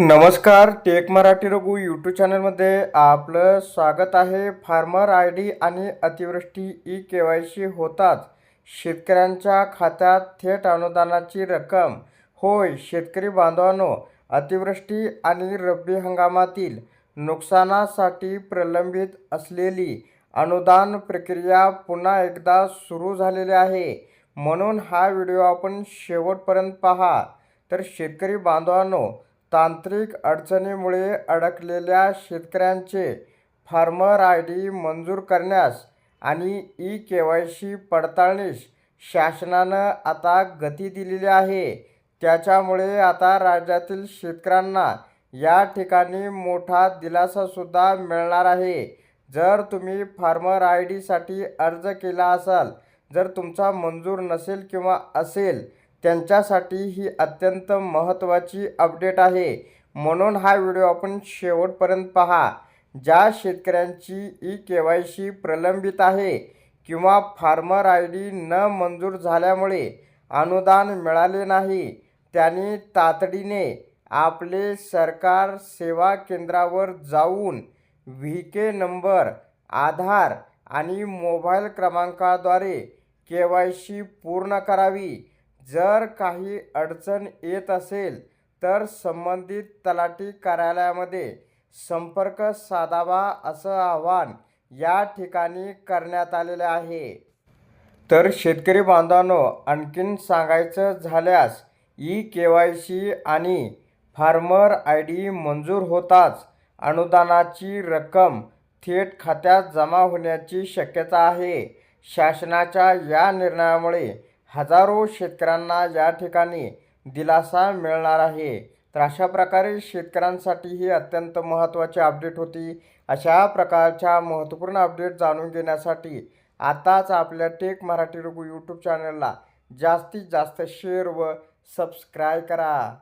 नमस्कार take Marathi Raghu YouTube चॅनलमध्ये आपलं स्वागत आहे. फार्मर आय डी आणि अतिवृष्टी ई के वाय सी होताच. शेतकऱ्यांच्या खात्यात थेट अनुदानाची रक्कम. होय शेतकरी बांधवांनो अतिवृष्टी आणि रब्बी हंगामातील नुकसानासाठी प्रलंबित असलेली अनुदान प्रक्रिया पुन्हा एकदा सुरू झालेली आहे. म्हणून हा व्हिडिओ आपण शेवटपर्यंत पहा. तर शेतकरी बांधवांनो तांत्रिक अडचणीमुळे अडकलेल्या शेतकऱ्यांचे फार्मर आय डी मंजूर करण्यास आणि ई के वाय सी पडताळणीस शासनानं आता गती दिलेली आहे. त्याच्यामुळे आता राज्यातील शेतकऱ्यांना या ठिकाणी मोठा दिलासासुद्धा मिळणार आहे. जर तुम्ही फार्मर आय डीसाठी अर्ज केला असाल जर तुमचा मंजूर नसेल किंवा असेल त्यांच्यासाठी ही अत्यंत महत्त्वाची अपडेट आहे. म्हणून हा व्हिडिओ आपण शेवटपर्यंत पहा. ज्या शेतकऱ्यांची ई के वाय सी प्रलंबित आहे किंवा फार्मर आय डी न मंजूर झाल्यामुळे अनुदान मिळाले नाही त्यांनी तातडीने आपले सरकार सेवा केंद्रावर जाऊन व्ही के नंबर आधार आणि मोबाईल क्रमांकाद्वारे के वाय सी पूर्ण करावी जर काही अडचण येत असेल तर संबंधित तलाठी कार्यालयामध्ये संपर्क साधावा असं आवाहन या ठिकाणी करण्यात आलेले आहे. तर शेतकरी बांधवांनो आणखीन सांगायचं झाल्यास ई के वाय सी आणि फार्मर आय डी मंजूर होताच अनुदानाची रक्कम थेट खात्यात जमा होण्याची शक्यता आहे. शासनाच्या या निर्णयामुळे हजारो शेतकऱ्यांना या ठिकाणी दिलासा मिळणार आहे तर अशा प्रकारे शेतकऱ्यांसाठी ही अत्यंत महत्त्वाची अपडेट होती. अशा प्रकारच्या महत्त्वपूर्ण अपडेट जाणून घेण्यासाठी आताच आपल्या टेक मराठी रघु यूट्यूब चॅनलला जास्तीत जास्त शेअर व सबस्क्राईब करा.